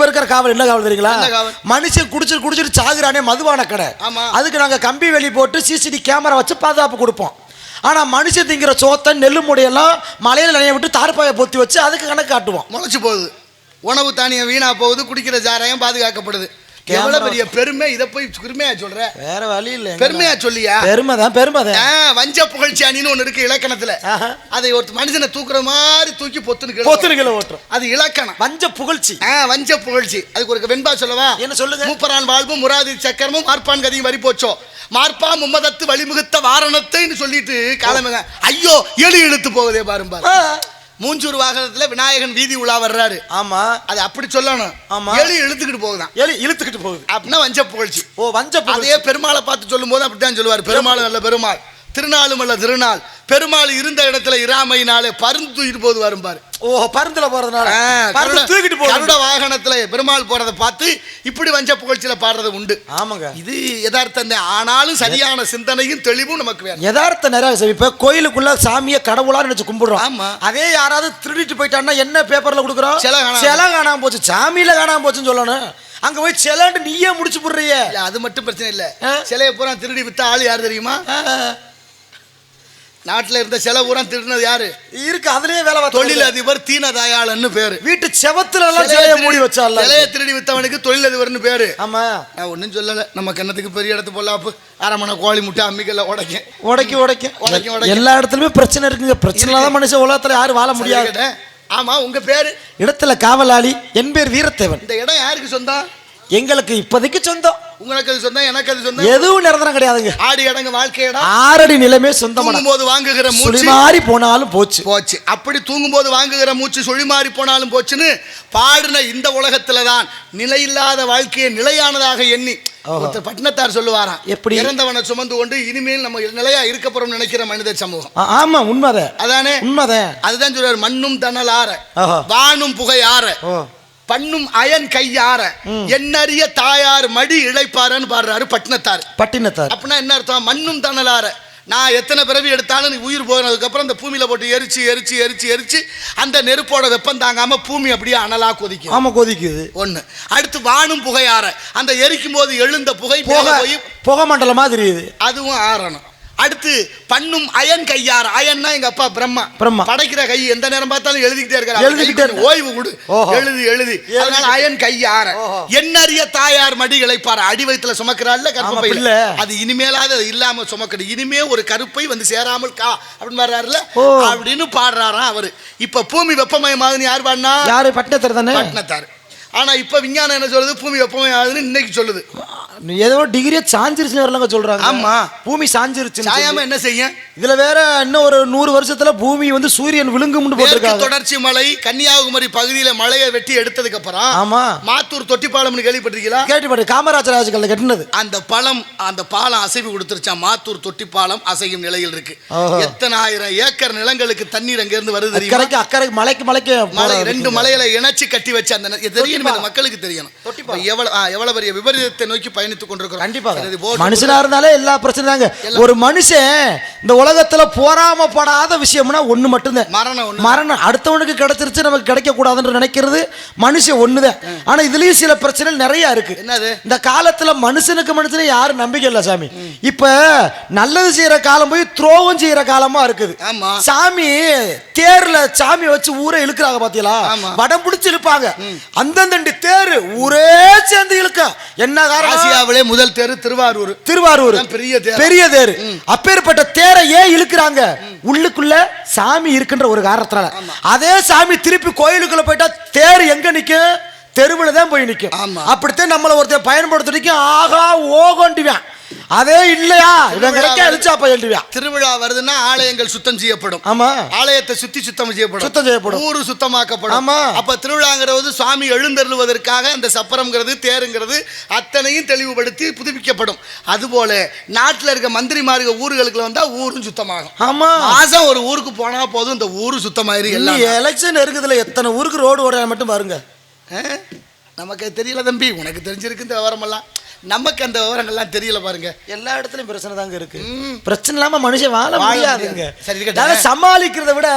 இப்ப இருக்கிற காவல் என்ன காவல் தெரியுங்களா? மனுஷன் குடிச்சிட்டு குடிச்சிட்டு சாகுறானே மதுபான கடை. அதுக்கு நாங்க கம்பி வேலி போட்டு சிசிடி கேமரா வச்சு பாதுகாப்பு கொடுப்போம். ஆனா மனுஷன் திங்கிற சோத்தை நெல்லு முடியெல்லாம் மலையில நனைய விட்டு தார்பாயை பொத்தி வச்சு அதுக்கு கணக்கு காட்டுவோம். முளைச்சு போகுது. உணவு தானியம் வீணா போகுது குடிக்கிற சாராயம் பாதுகாக்கப்படுது. எவ்வளவு பெரிய பெருமை? இதை போய் பெருமையா சொல்ற? வேற வழி இல்ல பெருமையா சொல்லியா? பெருமை தான் பெருமை தான். வஞ்ச புகழ்ச்சி அணின்னு ஒண்ணு இருக்கு இலக்கணத்துல. அதை ஒரு மனுஷனை தூக்குற மாதிரி தூக்கி பொத்துரு கிலோ ஓட்டுறோம் அது இலக்கணம். வஞ்ச புகழ்ச்சி. வஞ்ச புகழ்ச்சி. அதுக்கு ஒரு வெண்பா சொல்லவா? என்ன சொல்லுங்க? மூப்பரான் வாழ்வும் முராதி சக்கரமும் மார்பான் கதியும் வரி போச்சோ. மார்பா மும்மதத்து வழிமுகத்த வாரணத்தைன்னு சொல்லிட்டு காலமக ஐயோ எலி இழுத்து போகுதே பாரும்பாரு. மூஞ்சூர் வாகனத்துல விநாயகன் வீதி உலா வர்றாரு. ஆமா. அது அப்படி சொல்லணும். ஆமா. எலி இழுத்துக்கிட்டு போகுதான். எலி இழுத்துக்கிட்டு போகுது. அப்படின்னா வஞ்ச புகழ்ச்சி. ஓ வஞ்ச அதே பெருமாளை பார்த்து சொல்லும்போது அப்படித்தான் சொல்லுவார். பெருமாள் அல்ல பெருமாள். திருநாளும் அல்ல திருநாள். பெருமாள் இருந்த இடத்துல இராமையினாலே பருந்து தூக்கிட்டு போது வரும்பாரு ஓ பருந்துல போறதுனால. பருந்து கருட- தூக்கிட்டு கருட போகுது வாகனத்துல பெருமாள் போறதை பார்த்து இப்படி வஞ்ச புகழ்ச்சியில பாடுறது உண்டு. ஆமாங்க. இது யதார்த்தம் ஆனாலும் சரியான சிந்தனையும் தெளிவும் நமக்கு வேணும். யதார்த்த நிறைய இப்ப கோயிலுக்குள்ள சாமியை கடவுளா நினைச்சு கும்பிடுறோம். ஆமா. அதே யாராவது திருடிட்டு போயிட்டான்னா என்ன பேப்பர்ல கொடுக்குறோம்? சிலை காணாம போச்சு. சாமியில காணாம போச்சுன்னு சொல்லணும். அங்க போய் சிலன்ட்டு நீயே முடிச்சு போடுறிய. அது மட்டும் பிரச்சனை இல்ல. சிலையை பூரா திருடி வித்த ஆள் யார் தெரியுமா? நாட்டுல இருந்த சிலை பூரா திருடினது யாரு? இருக்கு அதுலயே வேலை தொழிலதிபர் தீனதயாளன்னு பேரு. வீட்டு செவத்துல எல்லாம் சிலையை மூடி வச்சால சிலையை திருடி வித்தவனுக்கு தொழிலதிபர்னு பேரு. ஆமா. நான் ஒன்றும் சொல்லலை. நம்ம கிண்ணத்துக்கு பெரிய இடத்து பொல்லாப்பு? அரை மணி கோழி முட்டை அம்மிக்கல்ல உடைக்க. உடைக்க உடைக்க. உடைக்க, உடைக்க. எல்லா இடத்துலயுமே பிரச்சனை இருக்குங்க. பிரச்சனை தான் மனுஷன் உலகத்துல யாரும் வாழ முடியாது. முடியாது ஆமா உங்க பேரு? இடத்துல காவலாளி என் பேர் வீரத்தேவன். இந்த இடம் யாருக்கு சொந்தம்? எங்களுக்கு இப்போதைக்கு சொந்தம். உங்களுக்கு அது சொந்தம் எனக்கு அது சொந்தம். எதுவும் நிரந்தரம் கிடையாதுங்க. ஆடி இடங்க வாழ்க்கை இடம் ஆறடி நிலமே தூங்கும் போது வாங்குகிற மூச்சு. சுழிமாறி போனாலும் போச்சு. போச்சு. அப்படி தூங்கும்போது வாங்குகிற மூச்சு சுழி மாறி போனாலும் போச்சுன்னு பாடின இந்த உலகத்துல தான் நிலையில்லாத வாழ்க்கையை நிலையானதாக எண்ணி. ஒருத்தர் பட்டினத்தார் சொல்லுவாராம். எப்படி? இறந்தவனை சுமந்து கொண்டு இனிமேல் நம்ம நிலையா இருக்க போறோம் நினைக்கிற மனிதர் சமூகம். ஆமா உண்மைதான். அதானே? உண்மைதான். அதுதான் சொல்றாரு மண்ணும் தணல் ஆற. வானும் புகை ஆற பண்ணும் அயன் கையாற. என்னறிய தாயார் மடி இழைப்பாரன்னு பாடுறாரு பட்டினத்தார். பட்டினத்தார். அப்படின்னா என்ன அர்த்தம்? மண்ணும் தணலாற. நான் எத்தனை பிறவி எடுத்தாலும் நீ உயிர் போனதுக்கப்புறம் அந்த பூமியில போட்டு எரிச்சு எரிச்சு எரிச்சு எரிச்சு அந்த நெருப்போட வெப்பம் தாங்காம பூமி அப்படியே அனலா கொதிக்கும் ஆமா கொதிக்குது. ஒண்ணு. அடுத்து வானும் புகையாற. அந்த எரிக்கும் போது எழுந்த புகை புகை போய் புகை மண்டலமா தெரியுது. அதுவும் ஆறணும். அடுத்து பண்ணும் அயன் கையார். அயன்னா எங்க அப்பா பிரம்மா. பிரம்மா. படைக்கிற கை எந்த நேரம் பார்த்தாலும் எழுதிக்கிட்டே இருக்காரு. எழுதிக்கிட்டே ஓய்வு கொடு. எழுதி எழுதி. அதனால அயன் கையார. என்னறிய தாயார் மடி இழைப்பார் அடி வயித்துல சுமக்கிறாள்ல கர்ப்பப்பையில பிள்ளை. அது இனிமேலாவது அது இல்லாம சுமக்கணும். இனிமே ஒரு கருப்பை வந்து சேராமல் கா. அப்படின்னு வர்றாருல. அப்படின்னு பாடுறாராம் அவரு. இப்ப பூமி வெப்பமயமாகுதுன்னு யார் பாடினா? யாரு? பட்டினத்தார் தானே? பட்டினத்தார். ஆனா இப்ப விஞ்ஞானம் என்ன சொல்லுது? பூமி வெப்பமயமாகுதுன்னு இன்னைக்கு சொல்லுது. ஏதோ டிகிரியே சாஞ்சிருச்சுன்னு வரலங்க சொல்றாங்க. ஆமா. பூமி சாஞ்சிருச்சு சாயாம என்ன செய்யும் இதுல வேற இன்னும் ஒரு நூறு வருஷத்துல பூமி வந்து சூரியன் விழுங்கும்னு போட்டிருக்காங்க. தொடர்ச்சி மலை கன்னியாகுமரி பகுதியில மலையை வெட்டி எடுத்ததுக்கு அப்புறம் ஆமா. மாத்தூர் தொட்டிப்பாலம்னு கேள்விப்பட்டிருக்கீங்களா? கேட்டுப்பாடு காமராஜர் ராஜுக்கல்ல கட்டினது. அந்த பழம் அந்த பாலம் அசைவு கொடுத்துருச்சான் மாத்தூர் தொட்டிப்பாலம் அசையும் நிலையில் இருக்கு. எத்தனை ஆயிரம் ஏக்கர் நிலங்களுக்கு தண்ணீர் அங்க இருந்து வருது அக்கறைக்கு அக்கறைக்கு மலைக்கு மலைக்கு மலை ரெண்டு மலையில இணைச்சு கட்டி வச்சு அந்த தெரியணும் இந்த மக்களுக்கு தெரியணும். எவ்வளவு பெரிய விபரீதத்தை நோக்கி பயணித்துக் கொண்டிருக்கிறோம். கண்டிப்பா. சரி, இது போட்டு- மனுஷனா இருந்தாலே எல்லா பிரச்சனையும் தாங்க. ஒரு மனுஷன் இந்த உலகத்துல போராமப்படாத விஷயம்னா ஒண்ணு மட்டும்தான். மரணம் அடுத்தவனுக்கு கிடைச்சிருச்சு நமக்கு கிடைக்க கூடாதுன்னு நினைக்கிறது மனுஷன் ஒண்ணுதான். ஆனா இதுலயும் சில பிரச்சனைகள் நிறைய இருக்கு. என்னது? இந்த காலத்துல மனுஷனுக்கு மனுஷனே யாரும் நம்பிக்கை இல்ல சாமி. இப்ப நல்லது செய்யற காலம் போய் துரோகம் செய்யற காலமா இருக்குது. சாமி தேர்ல சாமி வச்சு ஊரை இழுக்கிறாங்க பாத்தீங்களா. வடம் பிடிச்சு இழுப்பாங்க. அந்தந்தண்டி தேரு. ஊரே சேர்ந்து இழுக்க. என்ன காரணம்? ஆசியாவிலே முதல் தெரு திருவாரூர். திருவாரூர். பெரிய தேர். பெரிய தேர். அப்பேற்பட்ட தேரை ஏன் இழுக்கிறாங்க? உள்ளுக்குள்ள சாமி இருக்குன்ற ஒரு காரணத்தினால. அதே சாமி திருப்பி கோயிலுக்குள்ள போயிட்டா தேர் எங்க நிக்கும்? தெருவுல தான் போய் நிக்கும். ஆமா. அப்படித்தான் நம்மள ஒருத்தர் பயன்படுத்திக்கும் ஆகா ஓகோண்டிவான் அதே இல்லையா? இவன் கிடைக்க அழிச்சா பயில்டுவான் திருவிழா வருதுன்னா ஆலயங்கள் சுத்தம் செய்யப்படும். ஆமா. ஆலயத்தை சுத்தி சுத்தம் செய்யப்படும். சுத்தம் செய்யப்படும். ஊரு சுத்தமாக்கப்படும். ஆமா. அப்ப திருவிழாங்கிறது சுவாமி எழுந்தருளுவதற்காக அந்த சப்பரம்ங்கிறது தேருங்கிறது அத்தனையும் தெளிவுபடுத்தி புதுப்பிக்கப்படும். அதுபோல நாட்டுல இருக்க மந்திரிமார்க ஊர்களுக்கு வந்தா ஊரும் சுத்தமாகும். ஆமா. மாசம் ஒரு ஊருக்கு போனா போதும் இந்த ஊரு சுத்தமாயிரு எல்லாம். எலெக்ஷன் இருக்குதுல எத்தனை ஊருக்கு ரோடு ஓட மட்டும் பாருங்க. ஆ? நமக்கு தெரியல தம்பி. உனக்கு தெரிஞ்சிருக்கு இந்த விவரமெல்லாம். நமக்கு அந்த விவரங்கள்லாம் தெரியல பாருங்க. எல்லா இடத்துலயும் பிரச்சனை தாங்க இருக்கு. பிரச்சனை இல்லாம மனுஷன் வாழ முடியாதுங்க முடியாது. சரி, சமாளிக்கிறத விட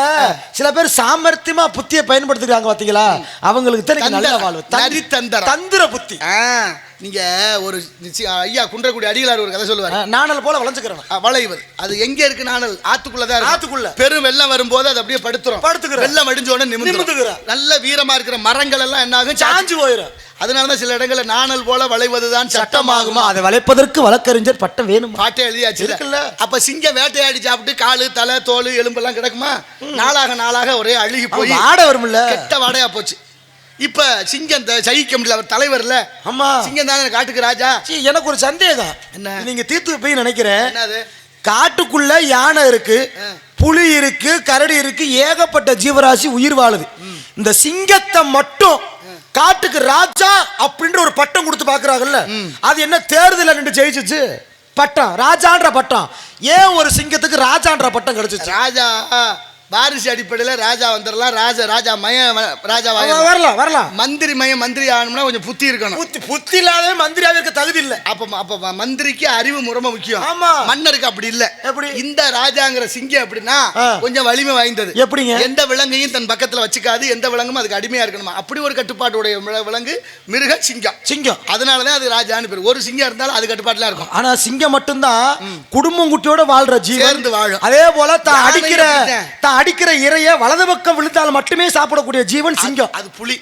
சில பேர் சாமர்த்தியமா புத்தியை பயன்படுத்துறாங்க பாத்தீங்களா? அவங்களுக்கு தான் நல்ல. வாழ்வு. தந்திர புத்தி. ஆ, நீங்க ஒரு ஐயா குன்றக்குடி அடிகளார் ஒரு கதை சொல்லுவார். நாணல் போல வளைஞ்சுக்கிறேன் அ, வளைவர். அது எங்க இருக்கு நானல் ஆத்துக்குள்ளதான் இருக்கு. ஆத்துக்குள்ள. பெரும் வெள்ளம் வரும்போது அது அப்படியே படுத்துரும். படுத்துக்கிறோம். வெள்ளம் அடிஞ்ச உடனே நிமிர்ந்துரும். நிமிர்ந்துக்கிறோம். நல்ல வீரமா இருக்கிற மரங்கள் எல்லாம் என்ன ஆகும்? சாஞ்சு போயிடும் அதனாலதான் சில இடங்கள்ல நாணல் போல வளைவதுதான் சட்டமாகுமா? அதை வளைப்பதற்கு வழக்கறிஞர் பட்டம் வேணுமா? பாட்டே எழுதியாச்சு இருக்குல்ல. அப்ப சிங்கம் வேட்டையாடி சாப்பிட்டு காலு தலை தோல் எலும்பெல்லாம் கிடக்குமா? நாளாக நாளாக ஒரே அழுகி போய் வாட வரும்ல. கெட்ட வாடையா போச்சு. இப்ப சிங்கம் சகிக்க முடியல அவர் தலைவர்ல. ஆமா சிங்கம் தானே காட்டுக்கு ராஜா. எனக்கு ஒரு சந்தேகம். என்ன? நீங்க தீர்த்து போய் நினைக்கிறேன். என்னது? காட்டுக்குள்ள யானை இருக்கு. புலி இருக்கு கரடி இருக்கு ஏகப்பட்ட ஜீவராசி உயிர் வாழுது. இந்த சிங்கத்தை மட்டும் காட்டுக்கு ராஜா அப்படின்ற ஒரு பட்டம் கொடுத்து பாக்குறாங்கல்ல. அது என்ன தேர்தல நின்று ஜெயிச்சுச்சு? பட்டம். ராஜான்ற பட்டம். ஏன் ஒரு சிங்கத்துக்கு ராஜான்ற பட்டம் கிடைச்சிச்சு? ராஜா. வாரிசு அடிப்படையில் ராஜா வந்துடலாம். ராஜா ராஜா மய ராஜா வரலாம் வரலாம். மந்திரி மயம் மந்திரி ஆகணும்னா கொஞ்சம் புத்தி இருக்கணும். புத்தி புத்தி இல்லாத மந்திரியாவே இருக்க தகுதி இல்ல. அப்ப அப்ப மந்திரிக்கு அறிவு முறைமை முக்கியம். ஆமா. மன்னருக்கு அப்படி இல்ல. எப்படி? இந்த ராஜாங்கிற சிங்கம் எப்படின்னா ஆ. கொஞ்சம் வலிமை வாய்ந்தது. எப்படிங்க? எந்த விலங்கையும் தன் பக்கத்துல வச்சுக்காது. எந்த விலங்கும் அதுக்கு அடிமையா இருக்கணுமா? அப்படி ஒரு கட்டுப்பாட்டுடைய வில- விலங்கு மிருக சிங்கம். சிங்கம். அதனாலதான் அது ராஜான்னு பேர். ஒரு சிங்கம் இருந்தாலும் அது கட்டுப்பாட்டுல இருக்கும். ஆனா சிங்கம் மட்டும்தான் குடும்பம் குட்டியோட வாழ்ற ஜீவன். வாழும். அதே போல தான் அடிக்கிற. தான் அடிக்கிற இறைய வலது பக்கம் விழுந்தால் மட்டுமே சாப்பிடக்கூடிய ஜீவன் சிங்கம். அது புலி.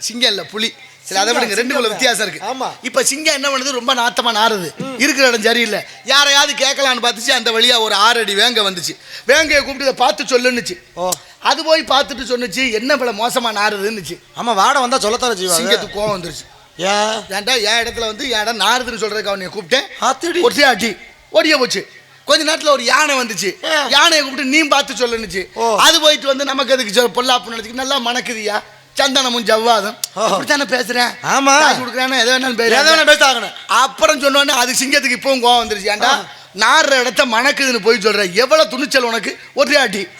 சிங்கம் இல்ல புலி. சரி அதை விடுங்க ரெண்டு சிங்கம் வித்தியாசம் இருக்கு. ஆமா. இப்ப சிங்கம் என்ன பண்ணுது? ரொம்ப நாத்தமா நாறுது. இருக்கிற இடம் சரியில்லை. யாரையாவது கேட்கலான்னு பார்த்துச்சு அந்த வழியா ஒரு ஆறு அடி வேங்க வந்துச்சு. வேங்கையை கூப்பிட்டு இதை பார்த்து சொல்லுன்னுச்சு. ஓ. அது போய் பார்த்துட்டு சொன்னுச்சு என்ன இவ்வளோ மோசமா நாறுதுன்னுச்சு. ஆமா வாட வந்தா சொல்லத்தான ஜீவன் சிங்கத்துக்கு கோவம் வந்துருச்சு. ஏன்? ஏன்டா என் இடத்துல வந்து என் இடம் நாறுதுன்னு சொல்றதுக்கு அவனை கூப்பிட்டேன். ஒற்றை ஆட்டி ஓடிய போச்சு. கொஞ்ச நேரத்துல ஒரு யானை வந்துச்சு. யானையை கூப்பிட்டு நீ பார்த்து சொல்லுனுச்சு. அது போயிட்டு வந்து நமக்கு அதுக்கு பொல்லாப்பு நினைச்சு நல்லா மணக்குதியா சந்தனமும் ஜவ்வாதும். அப்படித்தானே பேசுறேன்? ஆமா. கொடுக்குறானே எதை வேணாலும் எதை பேசுறேன் வேணா பேசாங்கண்ணே அப்புறம் சொன்னோடனே அது சிங்கத்துக்கு இப்பவும் கோவம் வந்துருச்சு. ஏன்டா நாடுற இடத்த மணக்குதுன்னு போய் சொல்ற. எவ்வளவு துணிச்சல் உனக்கு?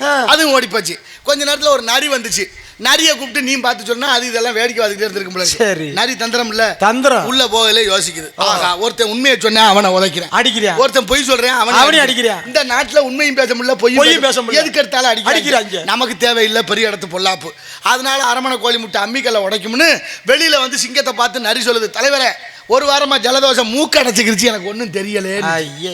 ஆ. அதுவும் ஓடி போச்சு கொஞ்ச நேரத்துல ஒரு நரி வந்துச்சு. நரியை கூப்பிட்டு நீ பார்த்து சொன்னா அது இதெல்லாம் வேடிக்கை பார்த்துக்கிட்டே இருந்திருக்கும். சரி. நரி தந்திரம் இல்ல. தந்திரம். உள்ள போகல யோசிக்குது. ஆஹா ஒருத்தன் உண்மையை சொன்னா அவனை உதைக்கிறேன். அடிக்கிறியா? ஒருத்தன் பொய் சொல்றேன் அவனை அவனையும் அடிக்கிறேன். இந்த நாட்டுல உண்மையும் பேச முடியல பொய்யும் பேச முடியல. எதுக்கு எடுத்தாலும் அடிக்கிறாங்க. நமக்கு தேவையில்லை பெரிய இடத்து பொல்லாப்பு. அதனால அரமணை கோழி முட்டை அம்மிக்கல்ல உடைக்கும்னு வெளியில வந்து சிங்கத்தை பார்த்து நரி சொல்லுது. தலைவரே ஒரு வாரமா ஜலதோஷம் மூக்கு அடைச்சிக்கிருச்சு எனக்கு ஒன்றும் தெரியலே ஐயா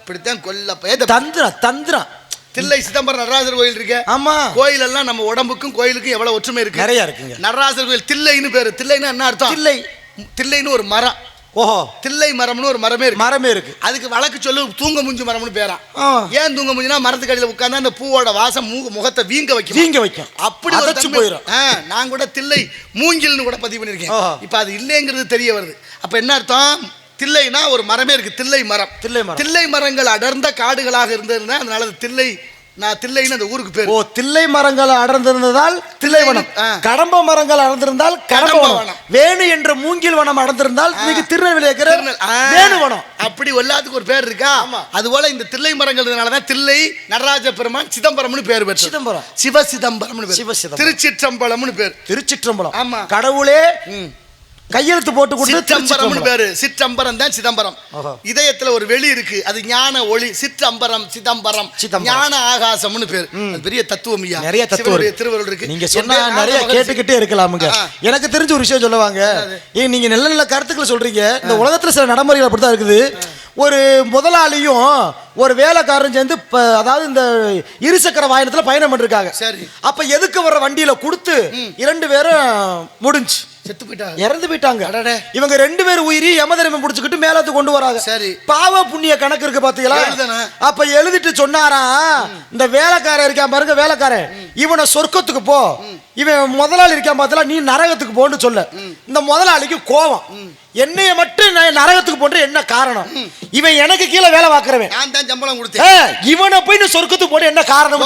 இப்படித்தான் கொல்ல தந்திரம் தந்திரம். தில்லை சிதம்பரம் நடராஜர் கோயில் இருக்க. ஆமா. கோயில் எல்லாம் நம்ம உடம்புக்கும் கோயிலுக்கும் எவ்வளவு ஒற்றுமை இருக்கு? நிறைய இருக்குங்க. நடராஜர் கோயில் தில்லைன்னு பேரு. தில்லைன்னா என்ன அர்த்தம்? தில்லை. தில்லைன்னு ஒரு மரம். ஓஹோ. தில்லை மரம்னு ஒரு மரமே இருக்கு. மரமே இருக்கு. அதுக்கு வழக்கு சொல்லு தூங்க முஞ்சு மரம்னு பேரா. ஆ. ஏன் தூங்க முஞ்சுனா மரத்துக்கு அடியில உட்கார்ந்தா அந்த பூவோட வாசம் முகத்தை வீங்க வைக்கும். வீங்க வைக்கும். அப்படி தன்மை- போயிடும் நான் கூட தில்லை மூங்கில்னு கூட பதிவு பண்ணிருக்கேன். ஓஹோ. இப்ப அது இல்லைங்கிறது தெரிய வருது. அப்ப என்ன அர்த்தம்? தில்லைனா ஒரு மரமே இருக்கு தில்லை மரம் தில்லை மரம். தில்லை மரங்கள் அடர்ந்த காடுகளாக இருந்ததுன்னா அதனால அது தில்லை நான் தில்லைன்னு அந்த ஊருக்கு பேர் ஓ தில்லை மரங்கள் அடர்ந்திருந்ததால் தில்லை வனம். கடம்ப மரங்கள் அடர்ந்திருந்தால் கடம்ப வனம். வேணு என்ற மூங்கில் வனம் அடர்ந்திருந்தால் இன்னைக்கு திருநெல்வேலி இருக்கிற. வேணு வனம் அப்படி எல்லாத்துக்கும் ஒரு பேர் இருக்கா அது போல இந்த தில்லை மரங்கள்னால தான் தில்லை நடராஜ பெருமான் சிதம்பரம்னு பேர் பெற்றது சிதம்பரம் சிவ சிதம்பரம்னு பேர் சிவ சிதம்பரம். திருச்சிற்றம்பலம்னு பேர் திருச்சிற்றம்பலம் ஆமா. கடவுளே ம். கையெழுத்து போட்டு கொடுத்து சிற்றம்பரம்னு பேரு. சிற்றம்பரம் தான் சிதம்பரம். இதயத்துல ஒரு வெளி இருக்கு. அது ஞான ஒளி. சிற்றம்பரம் சிதம்பரம். ஞான ஆகாசம்னு பேர். பெரிய தத்துவம் ஐயா. நிறைய தத்துவம். திருவருள் இருக்கு. நீங்க சொன்னா நிறைய. கேட்டுக்கிட்டே இருக்கலாமுங்க. எனக்கு தெரிஞ்ச ஒரு விஷயம் சொல்லுவாங்க. ஏன் நீங்க நல்ல நல்ல கருத்துக்களை சொல்றீங்க. இந்த உலகத்துல சில நடைமுறைகள் அப்படித்தான் இருக்குது. ஒரு முதலாளியும் ஒரு வேலைக்காரரும் சேர்ந்து அதாவது இந்த இருசக்கர வாகனத்துல பயணம் பண்ணிருக்காங்க சரி. அப்ப எதுக்கு வர்ற வண்டியில கொடுத்து இரண்டு பேரும் முடிஞ்சு. செத்து போயிட்டாங்க இறந்து போயிட்டாங்க. அடடே. இவங்க ரெண்டு பேர் உயிரி யமதர்மம் புடிச்சுக்கிட்டு மேலத்து கொண்டு வராங்க. சரி. பாவ புண்ணிய கணக்கு இருக்கு பாத்தீங்களா. அப்ப எழுதிட்டு சொன்னாரா இந்த வேலைக்காரன் இருக்கான் பாருங்க வேலைக்காரன். இவனை சொர்க்கத்துக்கு போ. இவன் முதலாளி இருக்கான் பார்த்தல நீ நரகத்துக்கு போன்னு சொல்ல. இந்த முதலாளிக்கு கோவம். என்னைய மட்டும் நான் நரகத்துக்கு போன்ற என்ன காரணம்? இவன் எனக்கு கீழே வேலை பார்க்கறவன். நான் தான் சம்பளம் கொடுத்தேன். இவனை போய் நீ சொர்க்கத்துக்கு போட என்ன காரணம்.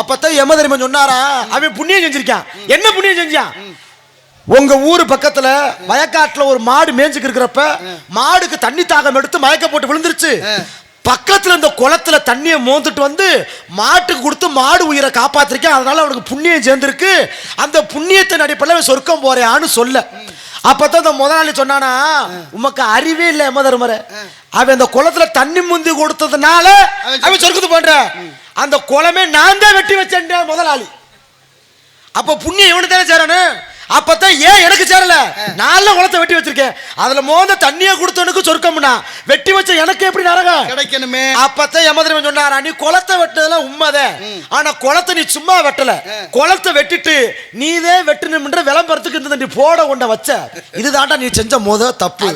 அப்பதான் யமதர்மன் சொன்னாரா அவன் புண்ணியம் செஞ்சிருக்கான். என்ன புண்ணியம் செஞ்சான்? உங்க ஊரு பக்கத்துல வயக்காட்டுல ஒரு மாடு மேய்ஞ்சுக்கு இருக்கிறப்ப மாடுக்கு தண்ணி தாகம் எடுத்து மயக்க போட்டு விழுந்துருச்சு. பக்கத்துல இந்த குளத்துல தண்ணியை மோந்துட்டு வந்து மாட்டுக்கு கொடுத்து மாடு உயிரை காப்பாத்திருக்கேன். அதனால அவனுக்கு புண்ணியம் சேர்ந்திருக்கு. அந்த புண்ணியத்தின் அடிப்படையில் சொர்க்கம் போறேன்னு சொல்ல. அப்பதான் இந்த முதலாளி சொன்னானா உமக்கு அறிவே இல்ல எமதர்மர அவன் அந்த குளத்துல தண்ணி முந்தி கொடுத்ததுனால அவன் சொர்க்கத்து பண்ற அந்த குளமே நான் தான் வெட்டி வச்சேன் முதலாளி. அப்ப புண்ணியம் இவனு தானே சேரணும்? அப்பதான் ஏன் எனக்கு சேரல? நான்ல குளத்தை வெட்டி வச்சிருக்கேன். அதுல மோத தண்ணிய கொடுத்தவனுக்கு சொர்க்கம்னா வெட்டி வச்ச எனக்கு எப்படி நரகம்? கிடைக்கணுமே. அப்பதான் யமதர்மன் சொன்னாரா நீ குளத்தை வெட்டதெல்லாம் உண்மைதான். ஆனா குளத்தை நீ சும்மா வெட்டல. குளத்தை வெட்டிட்டு நீதே வெட்டணும்ன்ற விளம்பரத்துக்கு இந்த நீ போட கொண்ட வச்ச. இதுதான்டா நீ செஞ்ச முத தப்பு.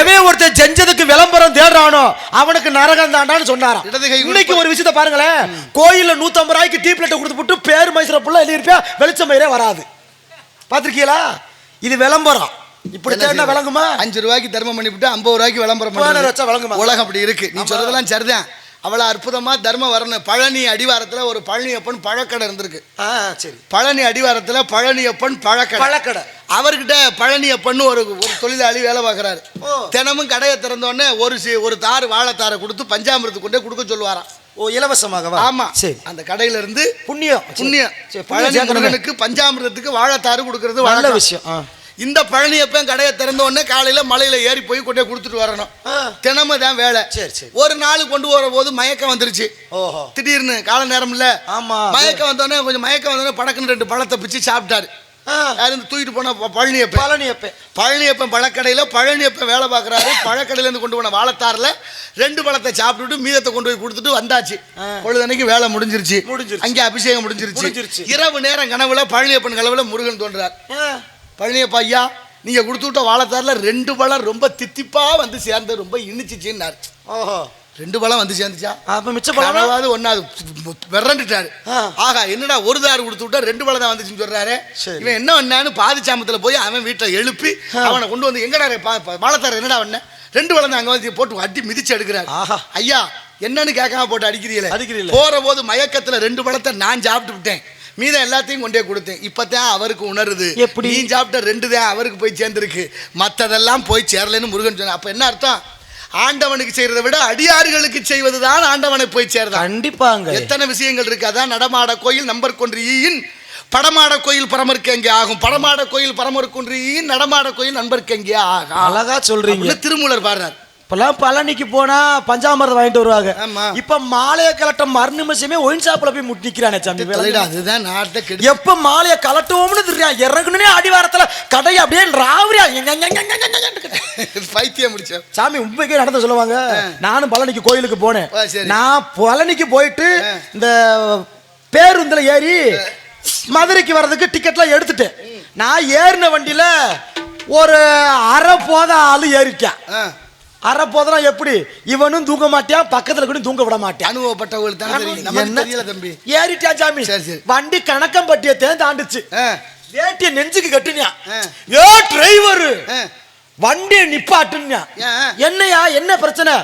எவன் ஒருத்தன் செஞ்சதுக்கு விளம்பரம் தேடுறானோ அவனுக்கு நரகம் தாண்டான்னு சொன்னாராம். கை இன்னைக்கு ஒரு விஷயத்தை பாருங்களேன். கோயில்ல நூத்தம்பது ரூபாய்க்கு டீ பிளேட்டை கொடுத்து போட்டு பேர் மைசூர புள்ள எழுதியிருப்பியா? வெளிச்சம் மயிரே வராது. பாத்திருக்கீங்களா இது விளம்பரம். இப்படி தேடினா? விளங்குமா? அஞ்சு ரூபாய்க்கு தர்மம் பண்ணிவிட்டு ஐம்பது ரூபாய்க்கு விளம்பரம் பண்றது. வச்சா விளங்குமா? உலகம் அப்படி இருக்கு. நீ சொல்றதெல்லாம் சரிதான். அவ்வளவு அற்புதமா தர்மம் வரணும். பழனி அடிவாரத்துல ஒரு பழனியப்பன் பழக்கடை இருந்திருக்கு. ஆ சரி. பழனி அடிவாரத்துல பழனியப்பன் பழக்கடை. பழக்கடை. அவர்கிட்ட பழனியப்பன் ஒரு ஒரு தொழிலாளி வேலை பார்க்கறாரு. தினமும் கடையை திறந்த உடனே ஒரு சி- ஒரு தார் வாழைத்தாரை கொடுத்து பஞ்சாமிரத்து கொண்டே கொடுக்க சொல்லுவாராம். ஓ இலவசமாகவா? ஆமா. சரி. அந்த கடையில இருந்து புண்ணியம். புண்ணியம் பழனி. முருகனுக்கு பஞ்சாமிரத்துக்கு வாழைத்தாறு கொடுக்கறது நல்ல. விஷயம். இந்த பழனியப்பன் கடையை திறந்த உடனே காலையில மலையில ஏறி போய் கொண்டே கொடுத்துட்டு வரணும். தினமும் தான் வேலை. சரி, சரி. ஒரு நாள் கொண்டு வர போது மயக்கம் வந்துருச்சு. ஓஹோ. திடீர்னு கால நேரம் இல்ல ஆமா. மயக்கம் வந்தோடனே கொஞ்சம் மயக்கம் வந்தோடனே படக்குன்னு ரெண்டு பழத்தை பிச்சு சாப்பிட்டாரு. ஆ, யாரு இந்த தூக்கிட்டு போன பழனியப்பன்? பழனியப்பன். பழனியப்பன் பழக்கடையில் பழனியப்பன் வேலை பார்க்குறாரு. பழக்கடையிலேருந்து கொண்டு போன வாழைத்தாரில் ரெண்டு பழத்தை சாப்பிட்டுட்டு மீதத்தை கொண்டு போய் கொடுத்துட்டு வந்தாச்சு. ஆ. பொழுதனைக்கு வேலை முடிஞ்சிருச்சு. முடிஞ்சிருச்சு. அங்கே அபிஷேகம் முடிஞ்சிருச்சு. இரவு நேரம் கனவுல பழனியப்பன் கனவுல முருகன் தோன்றார். பழனியப்பா ஐயா நீங்க கொடுத்து விட்ட வாழைத்தாரில் ரெண்டு பழம் ரொம்ப தித்திப்பா வந்து சேர்ந்து ரொம்ப இனிச்சிச்சின்னாரு. ஓஹோ. ரெண்டு பழம் வந்து சேர்ந்துச்சா? அப்ப மிச்ச பழம்? கனவாவது ஒன்னாவது விரண்டுட்டாரு. ஆகா என்னடா ஒரு தார் கொடுத்து விட்டா ரெண்டு பழம் தான் வந்துச்சுன்னு சொல்றாரு. இவன் என்ன பண்ணான்னு பாதி சாமத்துல போய் அவன் வீட்டை எழுப்பி அவனை கொண்டு வந்து எங்கடா ரே, பா- பா- வாழைத்தார் என்னடா பண்ண? ரெண்டு பழம் தான் அங்க வந்து போட்டு அடி மிதிச்சு எடுக்கிறாரு. ஆஹா. ஐயா என்னன்னு கேட்காம போட்டு அடிக்கிறீங்களே? அடிக்கிறீங்களே. போற போது மயக்கத்துல ரெண்டு பழத்தை நான் சாப்பிட்டு விட்டேன். மீதம் எல்லாத்தையும் கொண்டே கொடுத்தேன். இப்பதான் அவருக்கு உணருது. எப்படி? நீ சாப்பிட்ட ரெண்டு தான் அவருக்கு போய் சேர்ந்திருக்கு. மத்ததெல்லாம் போய் சேரலன்னு முருகன் சொன்ன அப்ப என்ன அர்த்தம்? ஆண்டவனுக்கு செய்யறதை விட அடியார்களுக்கு செய்வதுதான் ஆண்டவனை போய் சேர்தான் கண்டிப்பாங்க. எத்தனை விஷயங்கள் இருக்கு? அதான் நடமாட கோயில் நம்பர் கொன்று ஈயின் படமாட கோயில் பரமருக்கு எங்கே ஆகும்? படமாட கோயில் பரமருக்கு நடமாட கோயில் நண்பருக்கு எங்கே ஆகும் அழகா சொல்றீங்க. திருமூலர் பாடுறார். இப்பெல்லாம் பழனிக்கு போனா பஞ்சாமிரதம் வாங்கிட்டு வருவாங்க. இப்ப மாலைய கலட்ட மறு நிமிஷமே ஒயின் ஷாப்ல போய் முட்டிக்கிறானே சாமி தலைடா, அதுதான் நாட்டை எப்ப மாலைய கலட்டுவோம்னு தெரியும்? இறங்குனே அடிவாரத்துல கடையை அப்படியே ராவரியா பைத்தியம் முடிச்ச சாமி உண்மைக்கே நடந்து சொல்லுவாங்க. நானும் பழனிக்கு கோயிலுக்கு போனேன். நான் பழனிக்கு போயிட்டு இந்த பேருந்துல ஏறி மதுரைக்கு வர்றதுக்கு டிக்கெட்லாம் எடுத்துட்டேன். நான் ஏறின வண்டியில ஒரு அரை போத ஆளு ஏறிட்டான் அரை போதனா எப்படி? இவனும் தூங்க மாட்டான் பக்கத்துல கூட தூங்க விட மாட்டான் அனுபவப்பட்டவங்களுக்கு தான் தெரியும். தம்பி. ஏறிட்டா சாமி. வண்டி கணக்கம் பட்டியத்தை தாண்டுச்சு வேட்டிய நெஞ்சுக்கு கட்டுனியா? ஏ டிரைவர் வண்டியை நிப்பாட்டுனியா? என்னையா? என்ன பிரச்சனை?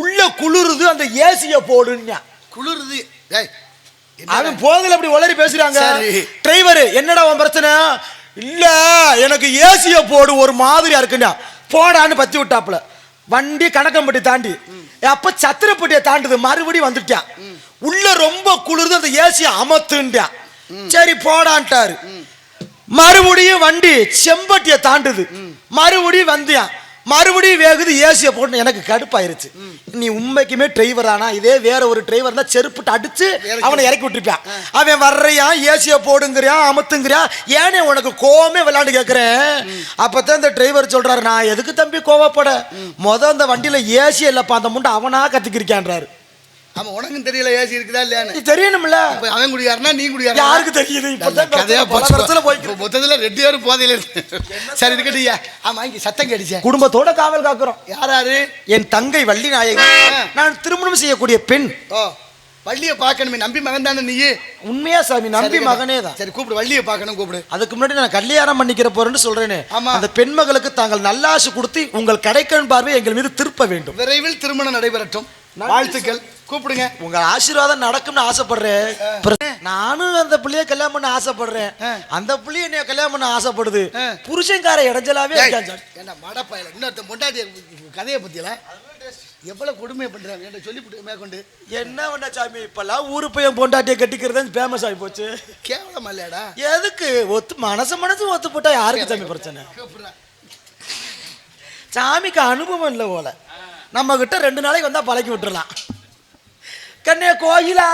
உள்ள குளிருது அந்த ஏசிய போடுனியா? குளிருது. அவன் போதில் அப்படி உளறி பேசுறாங்க. டிரைவர் என்னடா உன் பிரச்சனை? இல்ல எனக்கு ஏசிய போடு ஒரு மாதிரியா இருக்குண்ணா போடான்னு பத்தி விட்டாப்புல. வண்டி கணக்கம்பட்டி தாண்டி. அப்ப சத்திரப்பட்டியை தாண்டுது மறுபடியும் வந்துட்டான் உள்ள ரொம்ப குளிர்ந்து அந்த ஏசிய அமத்துன்றான் சரி போடான்ட்டாரு. மறுபடியும் வண்டி செம்பட்டியை தாண்டுது. மறுபடியும் வந்தியான் மறுபடியும் வேகுது ஏசிய போட்டு எனக்கு கடுப்பாயிருச்சு. நீ உண்மைக்குமே டிரைவர் ஆனா இதே வேற ஒரு டிரைவர் தான் செருப்புட்டு அடிச்சு அவனை இறக்கி விட்டுருப்பான். அவன் வர்றையான் ஏசிய போடுங்கிறியான் அமுத்துங்கிறியான் ஏனே உனக்கு கோவமே விளையாண்டு கேட்குறேன். அப்பதான் இந்த டிரைவர் சொல்றாரு நான் எதுக்கு தம்பி கோவப்பட? முத அந்த வண்டியில ஏசி இல்லப்பா அந்த முண்டை அவனா கத்திக்கிருக்கான்றாரு ஆமா உனக்கும் தெரியல ஏசி இருக்குதா இல்லையான்னு. தெரியணும்ல. அவன் குடியாருனா நீ குடியாரா யாருக்கு தெரியுது? மொத்தத்துல ரெண்டு பேரும் போதையில சரி இருக்கட்டியா ஆமா இங்க சத்தம் கேட்டுச்சே. குடும்பத்தோட காவல் காக்குறோம். யாராரு என் தங்கை வள்ளி நாயகி. நான் திருமணம் செய்யக்கூடிய பெண். ஓ வள்ளியை பார்க்கணுமே நம்பி மகன் தானே நீ? உண்மையா சாமி நம்பி மகனே தான். சரி கூப்பிடு வள்ளியை பார்க்கணும் கூப்பிடு. அதுக்கு முன்னாடி நான் கல்யாணம் பண்ணிக்கிற போறேன்னு சொல்றேனே. அந்த பெண்மகளுக்கு தாங்கள் நல்லாசு கொடுத்து உங்கள் கடைக்கண் பார்வை எங்கள் மீது திருப்ப வேண்டும். விரைவில் திருமணம் நடைபெறட்டும். வாழ்த்துக்கள். கூப்பிடுங்க. உங்க ஆசீர்வாதம் நடக்கும்னு ஆசைப்படுறேன். நானும் அந்த புள்ளைய கல்யாணம் பண்ண ஆசைப்படுறேன். அந்த புள்ளைய என்னைய கல்யாணம் பண்ண ஆசைப்படுது. புருஷன்கார இடைஞ்சலாவே. என்ன மடப்பாயில. இன்னொருத்த பொண்டாட்டி கதையை பத்தியல? எவ்வளவு கொடுமை பண்றாங்க. என்ன சொல்லிவிட்டு மேற்கொண்டு. என்ன பண்ண சாமி? இப்பெல்லாம் ஊரு பையன் பொண்டாட்டியை கட்டிக்கிறது ஃபேமஸ் ஆகி போச்சு. கேவலமா இல்லையாடா? எதுக்கு? ஒத்து மனசு மனசு ஒத்து போட்டா யாருக்கு சாமி பிரச்சனை? சாமிக்கு அனுபவம் இல்லை போல. நம்ம கிட்ட ரெண்டு நாளைக்கு வந்தா பழக்கி விட்டுறலாம். கண்ணே கோயிலா